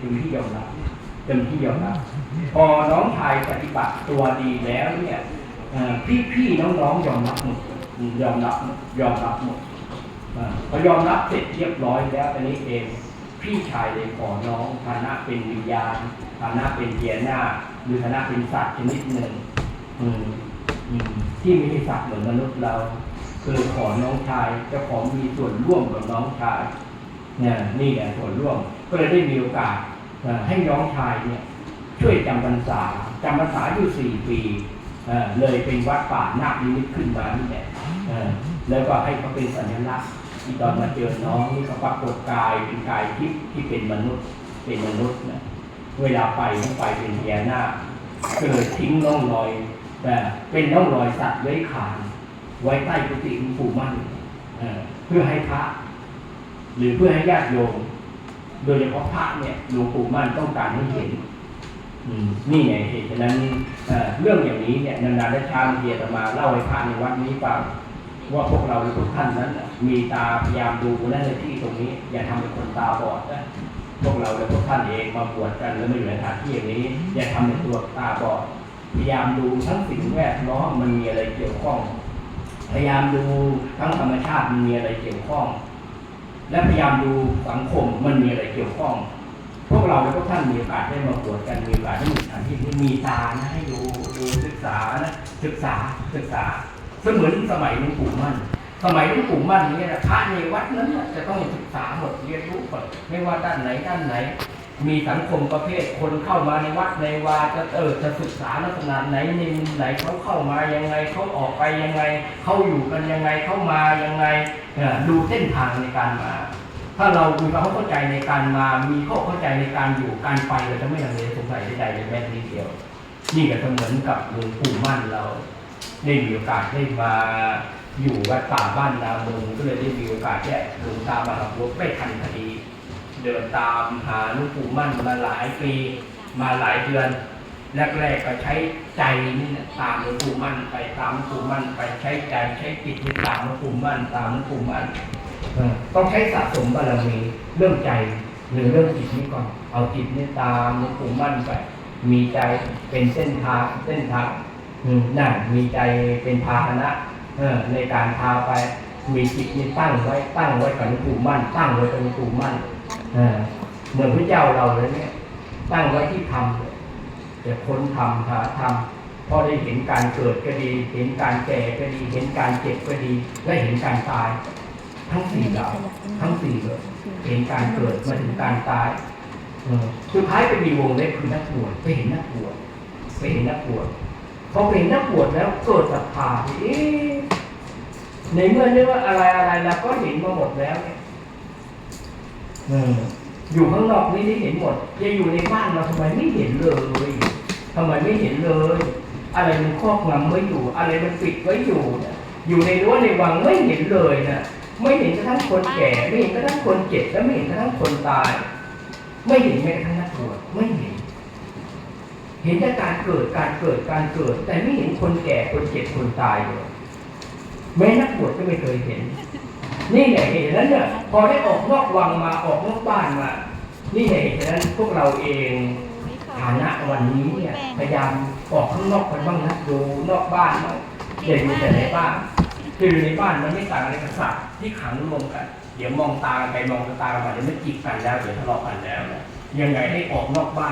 เต็มที่ยอมรับเต็มที่ยอมรับพอน้องชายปฏิบัติตัวดีแล้วเนี่ยพี่พี่ๆน้องๆยอมรับหมดยอมรับยอมรับหมดพอยอมรับเสร็จเรียบร้อยแล้วตอนนี้เองพี่ชายเลยขอน้องฐานะเป็นวิญญาณฐานะเป็นเทียนาหรือฐานะเป็นสัตว์ชนิดหนึ่งที่ไม่ใช่สัตว์เหมือนมนุษย์เราคือขอน้องชายจะขอมีส่วนร่วมกับน้องชายเนี่ยนี่แหละส่วนร่วม ก็เลยได้มีโอกาสให้น้องชายเนี่ยช่วยจำพรรษาจำพรรษาอยู่สี่ปีเลยเป็นวัดป่านาคนิมิตขึ้นมานี่แหละแล้วก็ให้เขาเป็นสัญลักษณ์ที่ตอนมาเจอน้องนี่ก็ปรากฏกายเป็นกายทิพย์ที่เป็นมนุษย์เป็นมนุษย์นะเวลาไปต้องไปเป็นพญานาคก็เลยทิ้งร่องรอยแต่เป็นร่องรอยสัตว์เลื้อยคลานไว้ใต้กุฏิหลวงปู่มั่นเพื่อให้พระ หรือเพื่อให้ญาติโยม โดยเฉพาะพระเนี่ยหลวงปู่มั่นต้องการให้เห็นนี่ไงเหตุฉะนั้นเรื่องอย่างนี้เนี่ยนานๆได้ชาเดียตมาเล่าให้พระในวัดนี้ฟังว่าพวกเราทุกท่านนั้น มีตาพยายามดูนั่นในที่ตรงนี้ อย่าทำเป็นคนตาบอดนะพวกเราและพวกท่านเองมาบวชกันแล้วมาอยู่ในสถานที่อย่างนี้ อย่าทำเป็นตัวตาบอดพยายามดูทั้งสิ่งแวดล้อมมันมีอะไรเกี่ยวข้อง พยายามดูทั้งธรรมชาติมันมีอะไรเกี่ยวข้อง และพยายามดูสังคมมันมีอะไรเกี่ยวข้อง พวกเราและพวกท่านมีโอกาสได้มาบวจกันมีโอกาสได้มีสถานที่ที่มีตานะให้ดูดูศึกษานะศึกษาศึกษาเสมือนสมัยหลวงปู่มั่น สมัยหลวงปู่มั่นเนี่ยนะพระในวัดนั้นจะต้องศึกษาหมดเรียนรู้หมดไม่ว่าด้านไหนด้านไหน มีสังคมประเภทคนเข้ามาในวัดในวาจะเออจะศึกษาลักษณะไหนในมุมไหนเขาเข้ามายังไงเขาออกไปยังไงเขาอยู่กันยังไงเขามายังไงเออดูเส้นทางในการมา ถ้าเรามีความเข้าใจในการมา มีข้อเข้าใจในการอยู่การไปเราจะไม่ลังเลสงสัยใดๆเลยแม้แต่นิดเดียวนี่ก็เหมือนกับหลวงปู่มั่นเราได้มีโอกาสได้มาอยู่วัดป่าบ้านนาเมืองก็เลยได้มีโอกาสแยกหลวงตามหาบัวไม่ทันคดี เดินตามหาหลวงปู่มั่นมาหลายปีมาหลายเดือน แรกๆก็ใช้ใจนี่นะตามหลวงปู่มั่นไปตามหลวงปู่มั่นไปใช้ใจใช้จิตนี่ตามหลวงปู่มั่นตามหลวงปู่มั่นต้องใช้สะสมบารมีเรื่องใจหรือเรื่องจิตนี่ก่อนเอาจิตนี่ตามหลวงปู่มั่นไปมีใจเป็นเส้นทางเส้นทางนั่นมีใจเป็นพาหนะในการพาไปมีจิตนี่ตั้งไว้ตั้งไว้กับหลวงปู่มั่นตั้งไว้กับหลวงปู่มั่น เหมือนพระเจ้าเราเลยเนี่ย ตั้งไว้ที่ธรรมจะค้นธรรมหาธรรมพอได้เห็นการเกิดก็ดี เห็นการแก่ก็ดี เห็นการเจ็บก็ดี และเห็นการตาย ทั้งสี่เหล่าทั้งสี่เลยเห็นการเกิดมาถึงการตายเออสุดท้ายไปมีวงเล็บคือนักบวชไปเห็นนักบวชไปเห็นนักบวชพอไปเห็นนักบวชแล้วเกิดศรัทธาในเมื่อเรียกว่าอะไรอะไรเราก็เห็นมาหมดแล้วเนี่ย อยู่ข้างนอกนี่ได้เห็นหมดจะอยู่ในบ้านเราทำไมไม่เห็นเลยทำไมไม่เห็นเลย อะไรมันครอบงำไว้อยู่ อะไรมันปิดไว้อยู่อยู่ในรั้วในวังไม่เห็นเลยนะไม่เห็นกระทั่งคนแก่ ไม่เห็นกระทั่งคนเจ็บและไม่เห็นกระทั่งคนตาย ไม่เห็นแม้กระทั่งนักบวชไม่เห็น เห็นแต่การเกิดการเกิดการเกิด แต่ไม่เห็นคนแก่คนเจ็บคนตายเลยแม้นักบวชก็ไม่เคยเห็น นี่ไงเหตุนั้นเนี่ยพอได้ออกนอกวังมาออกนอกบ้านมา นี่ไงเหตุนั้นพวกเราเองฐานะวันนี้เนี่ยพยายามออกข้างนอกกันบ้างนะดูนอกบ้านบ้างอย่าอยู่แต่ในบ้าน คืออยู่ในบ้านมันไม่ต่างอะไรกับสัตว์ที่ขังรวมกัน เดี๋ยวมองตากันไปมองตากันมาเดี๋ยวไม่จีบกันแล้วเดี๋ยวทะเลาะกันแล้ว ยังไงให้ออกนอกบ้าน